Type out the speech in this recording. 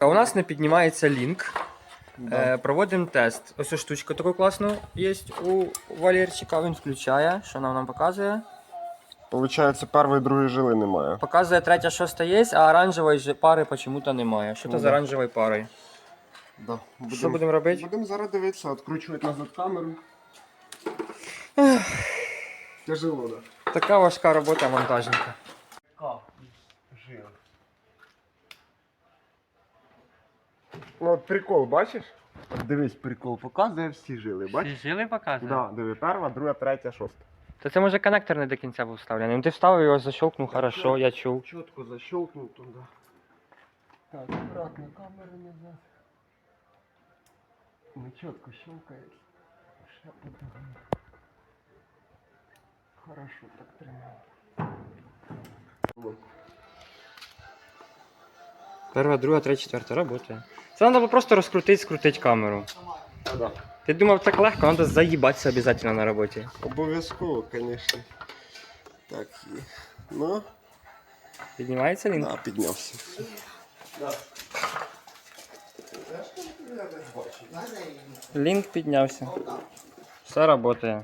А У нас не піднімається лінк. Е, проводимо тест. Ось ось штучка така класна є у Валерчика. Він включає. Що нам нам показує? Получається, першої другої жили немає. Показує третя, шоста є, а оранжевої пари почему-то немає. Що це з Да. оранжевою парою? Да. Що будемо робити? Будемо зараз дивитися, відкручувати назад камеру. Тяжело, да. Така важка робота монтажника. Жил. Ну от прикол, бачиш? От дивись, прикол показує всі жили, бачиш? жили показує? Да, диви, перша, друга, третя, шоста. То це може коннектор не до кінця був вставлений. Ну ти вставив його, защелкнув, хорошо, я чув. Чітко защелкнув туди. Так, аккуратно, камеру назад. Ну чітко щелкає. Ще потягну. Хорошо, так тримаю. Перша, друга, третя, четверта, работає. Це треба просто розкрутити, скрутити камеру. Да. Ти думав так легко, треба заїбатися обов'язково на роботі. Обов'язково, звісно. Так, і... ну, Піднімається лінк? да, піднявся. Лінк піднявся. Все працює.